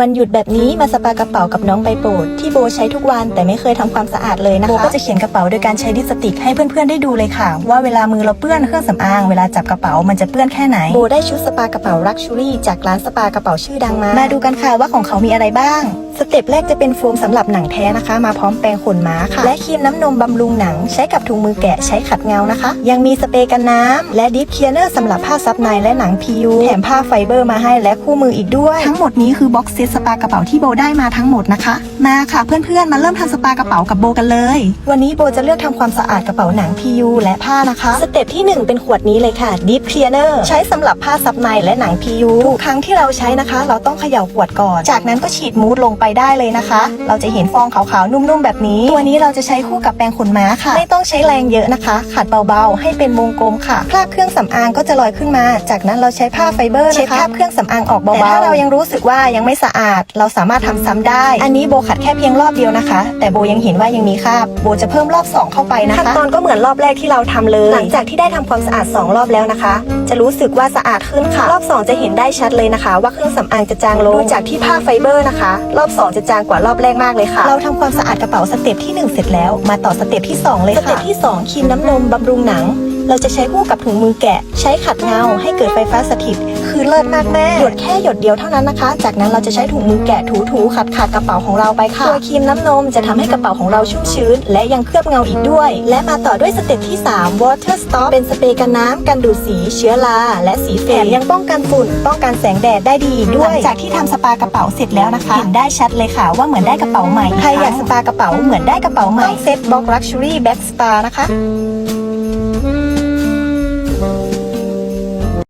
วันหยุดแบบนี้มาสปากระเป๋ากับน้องใบโปรดที่โบใช้ทุกวันแต่ไม่เคยทำความสะอาดเลยนะคะโบก็จะเขียนกระเป๋าโดยการใช้ลิปสติกให้เพื่อนๆได้ดูเลยค่ะ ว่าเวลามือเราเปื้อนเครื่องสำอางเวลาจับกระเป๋ามันจะเปื้อนแค่ไหนโบได้ชุดสปากระเป๋าลักชูรี่จากร้านสปากระเป๋าชื่อดังมา มาดูกันค่ะว่าของเขามีอะไรบ้าง สเต็ปแรกจะเป็นโฟมสำหรับหนังแท้นะคะ มาพร้อมแปรงขนม้าค่ะ และครีมน้ำนมบำรุงหนัง ใช้กับถุงมือแกะใช้ขัดเงานะคะ ยังมีสเปรย์กันน้ำและดิฟเคลียร์เนอร์สำหรับผ้าซับในและหนัง PU แถมผ้าไฟเบอร์มาให้และคู่มืออีกด้วย ทั้งหมดนี้คือบ็อกเซตสปากระเป๋าที่โบได้มาทั้งหมดนะคะ มาค่ะเพื่อนๆมาเริ่มทำสปากระเป๋ากับโบกันเลย วันนี้โบจะเลือกทำความสะอาดกระเป๋าหนัง PU และผ้านะคะ สเต็ปที่หนึ่งเป็นขวดนี้เลยค่ะ Deep Cleaner ใช้สำหรับผ้าซับในและหนัง PU ทุกครั้งที่เราใช้นะคะ เราต้องเขย่าขวดก่อน จากนั้นก็ฉีดมูสลงไปได้เลยนะคะ เราจะเห็นฟองขาวๆนุ่มๆแบบนี้ ตัวนี้เราจะใช้คู่กับแปรงขนม้าค่ะ ไม่ต้องใช้แรงเยอะนะคะ ขัดเบาๆ ให้เป็นวงกลมค่ะคราบเครื่องสำอางก็จะลอยขึ้นมา จากนั้นเราใช้ผ้าไฟเบอร์นะคะเช็ดคราบเครื่องสำอางออกเบาๆแต่ถ้าเรายังรู้สึกว่ายังไม่สะอาด เราสามารถทำซ้ำได้ อันนี้โบขัดแค่เพียงรอบเดียวนะคะ แต่โบยังเห็นว่ายังมีคราบโบจะเพิ่มรอบสองเข้าไปนะคะขั้นตอนก็เหมือนรอบแรกที่เราทำเลย หลังจากที่ได้ทำความสะอาดสองรอบแล้วนะคะ จะรู้สึกว่าสะอาดขึ้นค่ะ รอบสองจะเห็นได้ชัดเลยนะคะ ว่าเครื่องสำอางจะจางลงดูจากที่ผ้าไฟเบอร์นะคะ รอบสองจะจางกว่ารอบแรกมากเลยค่ะ เราทำความสะอาดกระเป๋าสเต็ปที่หนึ่งเสร็จแล้ว มาต่อสเต็ปที่สองเลยค่ะ สเต็ปที่สองครีมน้ำนมบำรุงหนัง เราจะใช้คู่กับถุงมือแกะ ใช้ขัดเงาให้เกิดไฟฟ้าสถิต คือเลิศมากแม่ หยดแค่หยดเดียวเท่านั้นนะคะ จากนั้นเราจะใช้ถุงมือแกะถูๆขัดขัดๆกระเป๋าของเราไปค่ะตัวครีมน้ำนมจะทำให้กระเป๋าของเราชุ่มชื้น และยังเคลือบเงาอีกด้วย และมาต่อด้วยสเต็ปที่ 3 water stop เป็นสเปรย์กันน้ำกันดูดสีเชื้อรา และสีเฟมยังป้องกันฝุ่น ป้องกันแสงแดดได้ดีอีกด้วยหลังจากที่ทำสปากระเป๋าเสร็จแล้วนะคะ เห็นได้ชัดเลยค่ะว่าเหมือนได้กระเป๋าใหม่ ใครอยากสปากระเป๋าเหมือนได้กระเป๋าใหม่ต้องเซ็ตบ็อกลักชัวรี่แบ็กสปานะคะ